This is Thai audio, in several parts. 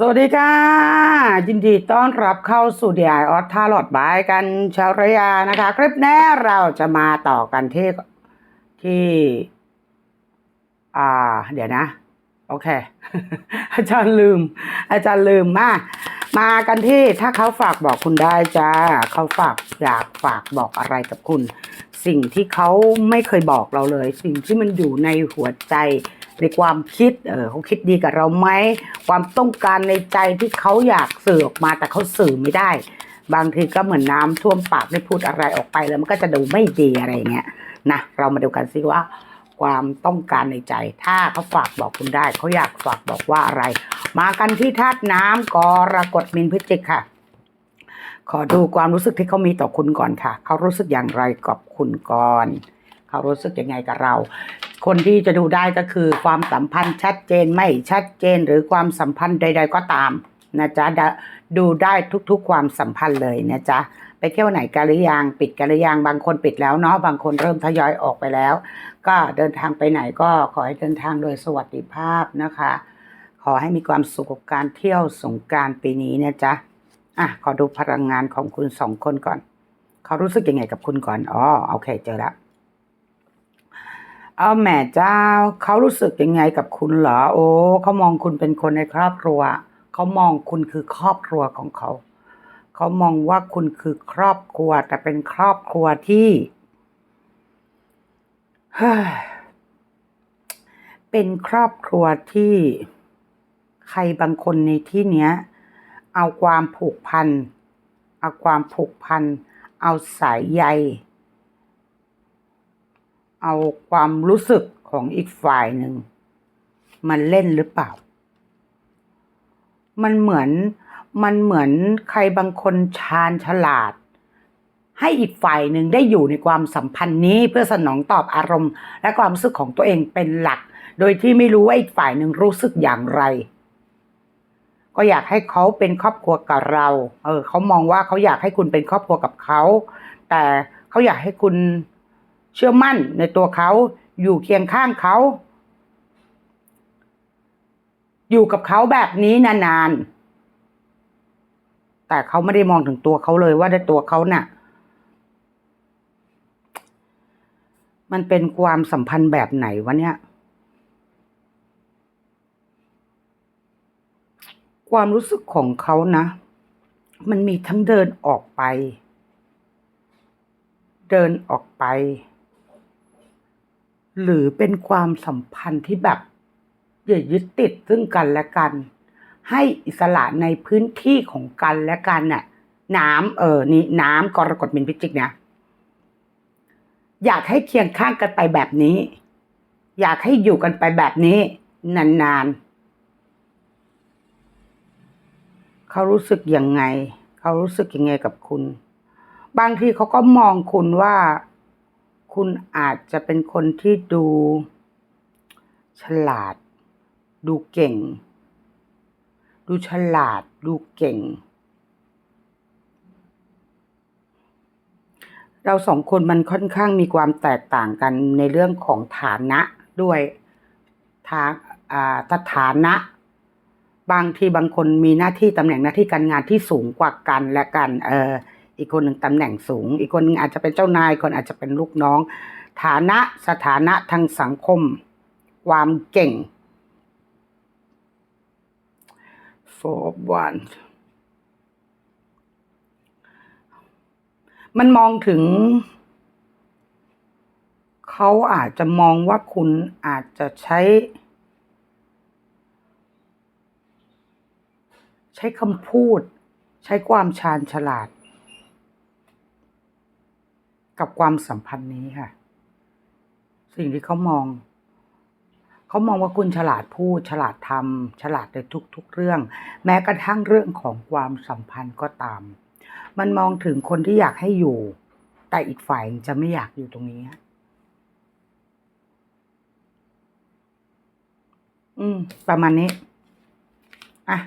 สวัสดีค่ะ ยินดีต้อนรับเข้าสู่ดีไอออสทาลอดบายกันชาวระยานะคะ คลิปนี้เราจะมาต่อกันที่ที่ อ่า เดี๋ยวนะ โอเค อาจารย์ลืม อาจารย์ลืมมา มากันที่ถ้าเขาฝากบอกคุณได้จ้าเขาฝากอยากฝากบอกอะไรกับคุณ สิ่งที่เขาไม่เคยบอกเราเลย สิ่งที่มันอยู่ในหัวใจ ในความคิดเออเขาคิดดีกับเราไหมความต้องการในใจที่เขาอยากสื่อออกมาแต่เขาสื่อไม่ได้ บางทีก็เหมือนน้ำท่วมปากไม่พูดอะไรออกไปแล้วมันก็จะดูไม่ดีอะไรเงี้ยนะเรามาดูกันสิว่า ความต้องการในใจ ถ้าเขาฝากบอกคุณได้เขาอยากฝากบอกว่าอะไร มากันที่ธาตุน้ำกรกฎมินพฤศจิกค่ะขอดูความรู้สึกที่เขามีต่อคุณก่อนค่ะ เขารู้สึกอย่างไรกับคุณก่อน เขารู้สึกยังไงกับเรา คนที่จะดูได้ก็คือความสัมพันธ์ชัดเจนไม่ชัดเจนหรือความสัมพันธ์ใด ๆ ก็ตามนะจ๊ะดูได้ทุกๆความสัมพันธ์เลยนะจ๊ะไปเที่ยวไหนกันหรือยังปิดกันหรือยังบางคนปิดแล้วเนาะบางคนเริ่มทยอยออกไปแล้ว ก็เดินทางไปไหนก็ขอให้เดินทางโดยสวัสดิภาพนะคะ ขอให้มีความสุขกับการเที่ยวสงการปีนี้นะจ๊ะอะขอดูพลังงานของคุณสองคนก่อนเขารู้สึกยังไงกับคุณก่อนอ๋อโอเคเจอแล้ว เอาแหม่เจ้า เขารู้สึกยังไงกับคุณเหรอ โอ้เขามองคุณเป็นคนในครอบครัว เขามองคุณคือครอบครัวของเขา เขามองว่าคุณคือครอบครัว แต่เป็นครอบครัวที่เฮ้ยเป็นครอบครัวที่ใครบางคนในที่เนี้ย เอาความผูกพัน เอาความผูกพัน เอาสายใย เอาความรู้สึกของอีกฝ่ายหนึ่งมันเล่นหรือเปล่า มันเหมือนมันเหมือนใครบางคนชาญฉลาด ให้อีกฝ่ายหนึ่งได้อยู่ในความสัมพันธ์นี้เพื่อสนองตอบอารมณ์ และความรู้สึกของตัวเองเป็นหลัก โดยที่ไม่รู้ว่าอีกฝ่ายหนึ่งรู้สึกอย่างไร ก็อยากให้เขาเป็นครอบครัวกับเรา เออเขามองว่าเขาอยากให้คุณเป็นครอบครัวกับเขา แต่เขาอยากให้คุณ เชื่อมั่นในตัวเขาอยู่เคียงข้างเขา อยู่กับเขาแบบนี้นานๆ แต่เขาไม่ได้มองถึงตัวเขาเลยว่าในตัวเขาน่ะ มันเป็นความสัมพันธ์แบบไหนวะเนี่ย ความรู้สึกของเขานะ มันมีทั้งเดินออกไป เดินออกไป หรือเป็นความสัมพันธ์ที่แบบอย่ายึดติดซึ่งกันและกัน ให้อิสระในพื้นที่ของกันและกันน่ะน้ำเออนี่น้ำกรกฎมินพิจิกเนี่ยอยากให้เคียงข้างกันไปแบบนี้ อยากให้อยู่กันไปแบบนี้ นานๆเขารู้สึกยังไง เขารู้สึกยังไงกับคุณ บางทีเขาก็มองคุณว่า คุณอาจจะเป็นคนที่ดู ฉลาด ดูเก่ง ดูฉลาด ดูเก่ง เราสองคนมันค่อนข้างมีความแตกต่างกันในเรื่องของฐานะด้วยทางอาสถานะ บางทีบางคนมีหน้าที่ตำแหน่งหน้าที่การงานที่สูงกว่ากันและกัน เออ อีกคนหนึ่งตำแหน่งสูง อีกคนหนึงอาจจะเป็นเจ้านายคนอาจจะเป็นลูกน้อง ฐานะสถานะทางสังคม ความเก่ง four of wands มันมองถึง เขาอาจจะมองว่าคุณอาจจะใช้ ใช้คำพูด ใช้ความชาญฉลาด กับความสัมพันธ์นี้ค่ะ สิ่งที่เขามอง เขามองว่าคุณฉลาดพูด ฉลาดทำฉลาดในทุก ๆ เรื่อง แม้กระทั่งเรื่องของความสัมพันธ์ก็ตาม มันมองถึงคนที่อยากให้อยู่ แต่อีกฝ่ายจะไม่อยากอยู่ตรงนี้อืม ประมาณนี้ อะ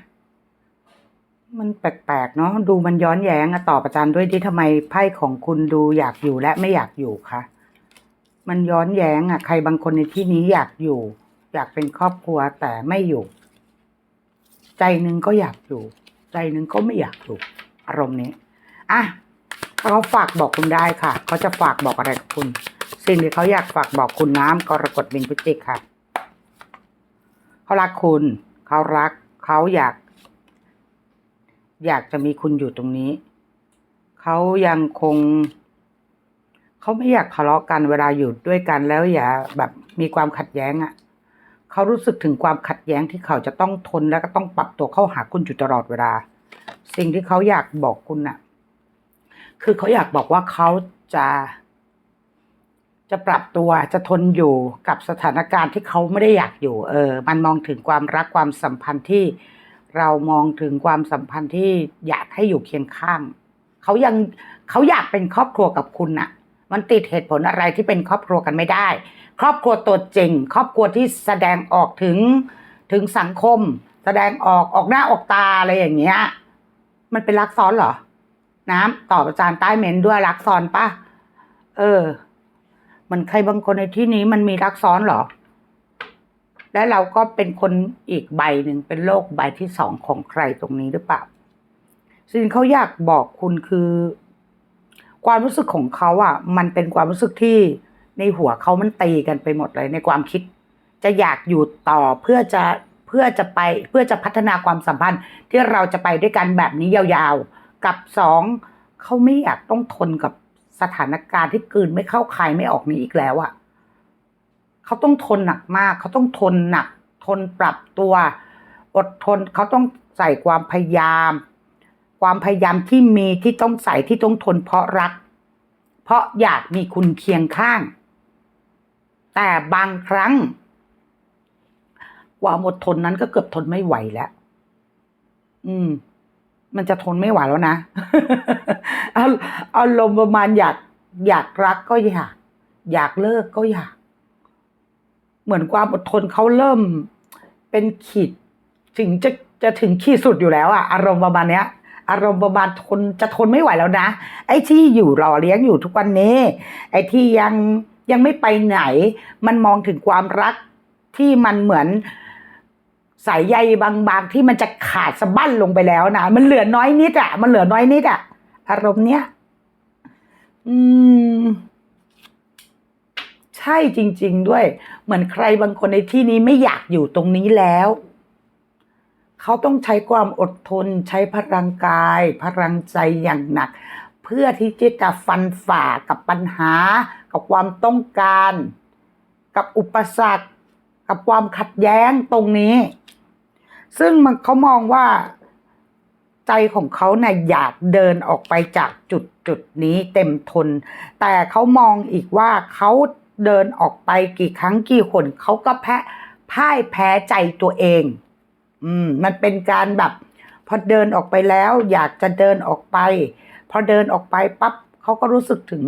มันแปลกๆเนาะดูมันย้อนแย้งอะตอบอาจารย์ด้วยที่ทำไมไพ่ของคุณดูอยากอยู่และไม่อยากอยู่คะมันย้อนแย้งอะใครบางคนในที่นี้อยากอยู่ อยากเป็นครอบครัวแต่ไม่อยู่ ใจหนึ่งก็อยากอยู่ ใจหนึ่งก็ไม่อยากอยู่ อารมณ์นี้อะเขาฝากบอกคุณได้ค่ะ เขาจะฝากบอกอะไรกับคุณ สิ่งที่เขาอยากฝากบอกคุณน้ำกรกฎมินพิจิกค่ะ เขารักคุณ เขารัก เขาอยาก อยากจะมีคุณอยู่ตรงนี้ เขายังคง เขาไม่อยากทะเลาะกันเวลาอยู่ด้วยกันแล้วอย่าแบบมีความขัดแย้งอะ่ะเขารู้สึกถึงความขัดแย้งที่เขาจะต้องทนและก็ต้องปรับตัวเข้าหาคุณอยู่ตลอดเวลา สิ่งที่เขาอยากบอกคุณน่ะ คือเขาอยากบอกว่าเขาจะจะปรับตัวจะทนอยู่กับสถานการณ์ที่เขาไม่ได้อยากอยู่ เออ มันมองถึงความรักความสัมพันธ์ที่ เรามองถึงความสัมพันธ์ที่อยากให้อยู่เคียงข้าง เขายังเขาอยากเป็นครอบครัวกับคุณน่ะ มันติดเหตุผลอะไรที่เป็นครอบครัวกันไม่ได้ ครอบครัวตัวจริง ครอบครัวที่แสดงออกถึงถึงสังคม แสดงออกออกหน้าออกตาอะไรอย่างเงี้ย มันเป็นรักซ้อนเหรอ น้ำตอบอาจารย์ใต้เมนด้วยรักซ้อนปะเออ มันใครบางคนในที่นี้มันมีรักซ้อนเหรอ และเราก็เป็นคนอีกใบหนึ่งเป็นโลกใบที่สองของใครตรงนี้หรือเปล่าสิ่งเขาอยากบอกคุณคือ ความรู้สึกของเขาอะ มันเป็นความรู้สึกที่ในหัวเขามันตีกันไปหมดเลยในความคิด จะอยากอยู่ต่อเพื่อจะเพื่อจะไปเพื่อจะพัฒนาความสัมพันธ์ที่เราจะไปด้วยกันแบบนี้ยาวๆ กับสองเขาไม่อยากต้องทนกับสถานการณ์ที่กืนไม่เข้าใคายไม่ออกนี้อีกแล้วอะ เขาต้องทนหนักมาก เขาต้องทนหนัก ทนปรับตัว อดทนเขาต้องใส่ความพยายาม ความพยายามที่มีที่ต้องใส่ที่ต้องทนเพราะรัก เพราะอยากมีคุณเคียงข้าง แต่บางครั้งความอดทนนั้นก็เกือบทนไม่ไหวแล้ว อืม มันจะทนไม่ไหวแล้วนะเอาอารมณ์ประมาณอยาก อยากรักก็อยาก อยากเลิกก็อยาก เหมือนความอดทนเขาเริ่มเป็นขีดถึงจะจะถึงขีดสุดอยู่แล้วอะอารมณ์ประมาณเนี้ย อารมณ์ประมาณทนจะทนไม่ไหวแล้วนะ ไอ้ที่อยู่รอเลี้ยงอยู่ทุกวันนี้ ไอ้ที่ยังยังไม่ไปไหน มันมองถึงความรักที่มันเหมือนสายใยบางๆ ที่มันจะขาดสะบั้นลงไปแล้วนะ มันเหลือน้อยนิดอะมันเหลือน้อยนิดอะอารมณ์เนี้ย อืม ใช่จริง ๆ ด้วย เหมือนใครบางคนในที่นี้ไม่อยากอยู่ตรงนี้แล้ว เขาต้องใช้ความอดทน ใช้พลังกาย พลังใจอย่างหนัก เพื่อที่จะฟันฝ่ากับปัญหา กับความต้องการ กับอุปสรรค กับความขัดแย้งตรงนี้ ซึ่งมันเขามองว่าใจของเขาเนี่ยอยากเดินออกไปจากจุดจุดนี้เต็มทน แต่เขามองอีกว่าเขา เดินออกไปกี่ครั้งกี่คนเขาก็แพ้พ่ายแพ้ใจตัวเอง อืม มันเป็นการแบบพอเดินออกไปแล้ว อยากจะเดินออกไป พอเดินออกไปปั๊บเขาก็รู้สึกถึง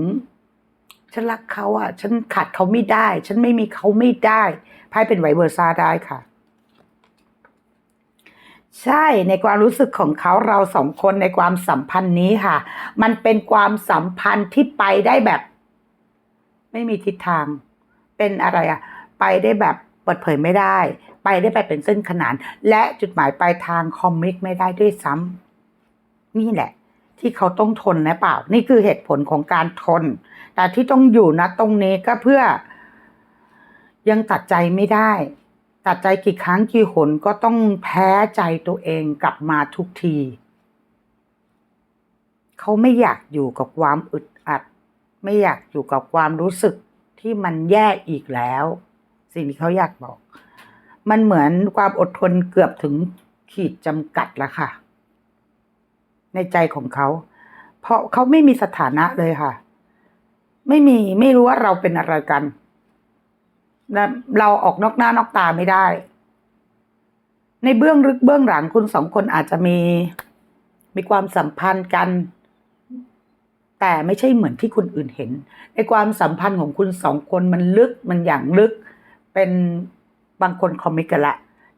ฉันรักเขาอะ ฉันขาดเขาไม่ได้ ฉันไม่มีเขาไม่ได้ไพ่เป็นไวเวอร์ซาได้ค่ะ ใช่ในความรู้สึกของเขาเราสองคนในความสัมพันธ์นี้ค่ะ มันเป็นความสัมพันธ์ที่ไปได้แบบ ไม่มีทิศทาง เป็นอะไรอะไปได้แบบเปิดเผยไม่ได้ ไปได้ไปเป็นเส้นขนาน และจุดหมายปลายทางคอมมิกไม่ได้ด้วยซ้ำนี่แหละ ที่เขาต้องทนนะเปล่า นี่คือเหตุผลของการทน แต่ที่ต้องอยู่นะตรงนี้ก็เพื่อ ยังตัดใจไม่ได้ ตัดใจกี่ครั้งกี่หนก็ต้องแพ้ใจตัวเองกลับมาทุกที เขาไม่อยากอยู่กับความอึด ไม่อยากอยู่กับความรู้สึกที่มันแย่อีกแล้ว สิ่งที่เขาอยากบอก มันเหมือนความอดทนเกือบถึงขีดจำกัดแล้วค่ะ ในใจของเขา เพราะเขาไม่มีสถานะเลยค่ะ ไม่มีไม่รู้ว่าเราเป็นอะไรกันเราออกนอกหน้านอกตาไม่ได้ ในเบื้องลึกเบื้องหลังคุณสองคนอาจจะมี มีความสัมพันธ์กัน แต่ไม่ใช่เหมือนที่คนอื่นเห็น ในความสัมพันธ์ของคุณสองคนมันลึกมันอย่างลึก เป็นบางคนคอมมิกกันละ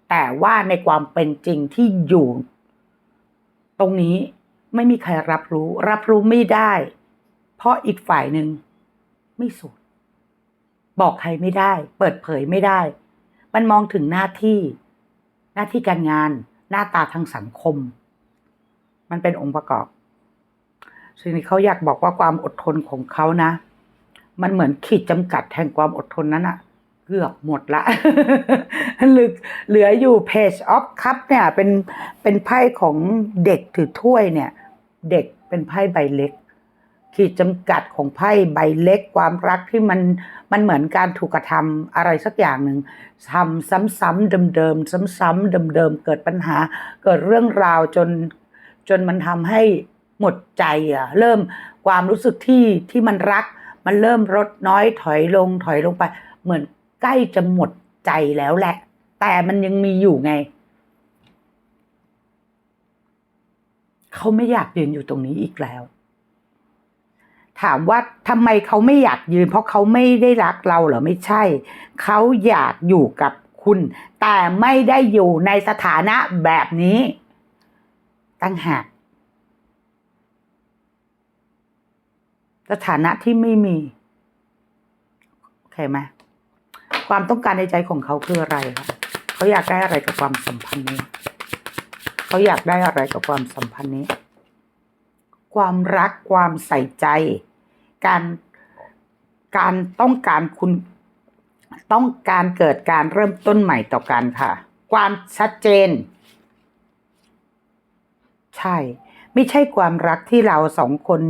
แต่ว่าในความเป็นจริงที่อยู่ ตรงนี้ไม่มีใครรับรู้ รับรู้ไม่ได้ เพราะอีกฝ่ายหนึ่งไม่สูดบอกใครไม่ได้ เปิดเผยไม่ได้ มันมองถึงหน้าที่ หน้าที่การงาน หน้าตาทางสังคม มันเป็นองค์ประกอบ สิ่งที่เขาอยากบอกว่าความอดทนของเขานะ มันเหมือนขีดจำกัดแห่งความอดทนนั้นอะเกือบหมดละเหลือเหลืออยู่ Page of Cup เนี่ยเป็นเป็นไพ่ของเด็กถือถ้วยเนี่ย เด็กเป็นไพ่ใบเล็ก ขีดจำกัดของไพ่ใบเล็ก ความรักที่มันมันเหมือนการถูกกระทำอะไรสักอย่างหนึ่งทำซ้ำๆเดิมๆซ้ำๆเดิมๆเกิดปัญหา เกิดเรื่องราวจนจนมันทำให้ หมดใจอะเริ่มความรู้สึกที่ที่มันรัก มันเริ่มลดน้อยถอยลงถอยลงไป เหมือนใกล้จะหมดใจแล้วแหละ แต่มันยังมีอยู่ไง เขาไม่อยากยืนอยู่ตรงนี้อีกแล้ว ถามว่าทำไมเขาไม่อยากยืน เพราะเขาไม่ได้รักเราเหรอไม่ใช่ เขาอยากอยู่กับคุณ แต่ไม่ได้อยู่ในสถานะแบบนี้ตั้งหาก สถานะที่ไม่มีโอเคไหมความต้องการในใจของเขาคืออะไรคะเขาอยากได้อะไรกับความสัมพันธ์นี้ เขาอยากได้อะไรกับความสัมพันธ์นี้ ความรักความใส่ใจ การการต้องการคุณต้องการเกิดการเริ่มต้นใหม่ต่อกันค่ะ ความชัดเจน ใช่ ไม่ใช่ความรักที่เราสองคน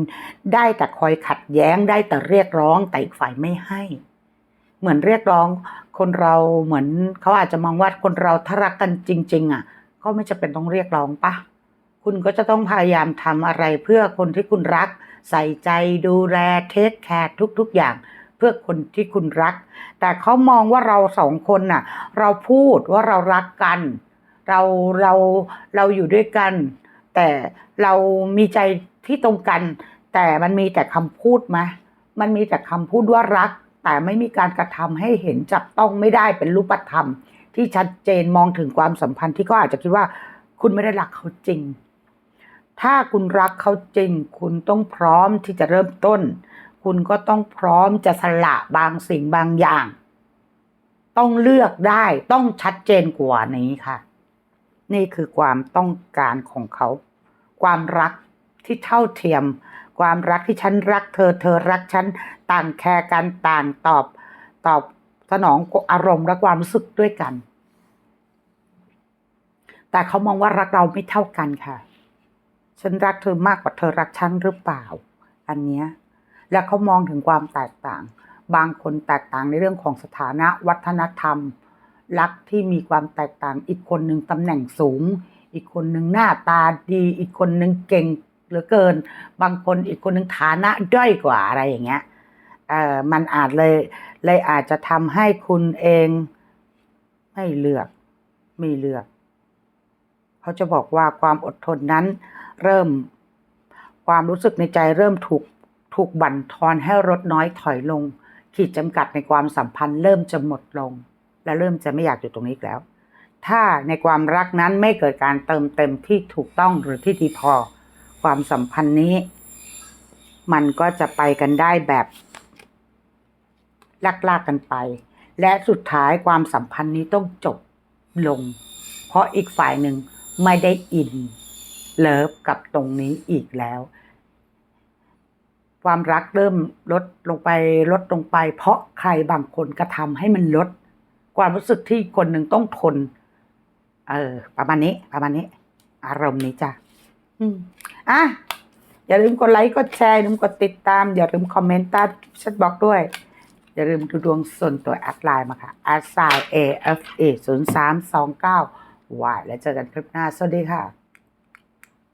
ได้แต่คอยขัดแย้งได้แต่เรียกร้องแต่อีกฝ่ายไม่ให้ เหมือนเรียกร้อง คนเราเหมือนเขาอาจจะมองว่าคนเราถ้ารักกันจริง ๆ อะ ก็ไม่จะเป็นต้องเรียกร้องปะคุณก็จะต้องพยายามทำอะไรเพื่อคนที่คุณรัก ใส่ใจดูแลเทคแคร์ทุก ๆ อย่างเพื่อคนที่คุณรัก แต่เขามองว่าเราสองคนน่ะ เราพูดว่าเรารักกัน เราเราเราอยู่ด้วยกัน แต่เรามีใจที่ตรงกัน แต่มันมีแต่คำพูดไหมมันมีแต่คำพูดว่ารัก แต่ไม่มีการกระทำให้เห็นจับต้องไม่ได้เป็นรูปธรรม ที่ชัดเจนมองถึงความสัมพันธ์ที่ก็อาจจะคิดว่า คุณไม่ได้รักเขาจริง ถ้าคุณรักเขาจริง คุณต้องพร้อมที่จะเริ่มต้น คุณก็ต้องพร้อมจะสละบางสิ่งบางอย่าง ต้องเลือกได้ต้องชัดเจนกว่านี้ค่ะ นี่คือความต้องการของเขา ความรักที่เท่าเทียม ความรักที่ฉันรักเธอ เธอรักฉัน ต่างแคร์กัน ต่างตอบ ตอบสนองอารมณ์และความรู้สึกด้วยกัน แต่เขามองว่ารักเราไม่เท่ากันค่ะ ฉันรักเธอมากกว่าเธอรักฉันหรือเปล่า อันเนี้ย และเขามองถึงความแตกต่าง บางคนแตกต่างในเรื่องของสถานะวัฒนธรรม รักที่มีความแตกต่าง อีกคนหนึ่งตำแหน่งสูง อีกคนหนึ่งหน้าตาดี อีกคนหนึ่งเก่งเหลือเกิน บางคนอีกคนหนึ่งฐานะด้อยกว่าอะไรอย่างเงี้ยเอ่อมันอาจเลย เลยอาจจะทำให้คุณเอง ไม่เลือก ไม่เลือก เขาจะบอกว่าความอดทนนั้น เริ่มความรู้สึกในใจเริ่มถูกถูกบั่นทอนให้ลดน้อยถอยลง ขีดจำกัดในความสัมพันธ์เริ่มจะหมดลง และเริ่มจะไม่อยากอยู่ตรงนี้อีกแล้ว ถ้าในความรักนั้นไม่เกิดการเติมเต็มที่ถูกต้องหรือที่ดีพอ ความสัมพันธ์นี้ มันก็จะไปกันได้แบบลากๆกันไป และสุดท้ายความสัมพันธ์นี้ต้องจบลง เพราะอีกฝ่ายหนึ่งไม่ได้อินเลิฟกับตรงนี้อีกแล้ว ความรักเริ่มลดลงไปลดลงไป เพราะใครบางคนกระทำให้มันลด ความรู้สึกที่คนหนึ่งต้องทน เออ ประมาณนี้ ประมาณนี้ อารมณ์นี้จ้ะอืมอะอย่าลืมกดไลค์กดแชร์อย่าลืมกดติดตาม อย่าลืมคอมเมนต์ใต้แชทบอกด้วย อย่าลืมดูดวงส่วนตัวแอดไลน์มาค่ะ a s i a f a 0 3 2 9 y แล้วเจอกันคลิปหน้า สวัสดีค่ะ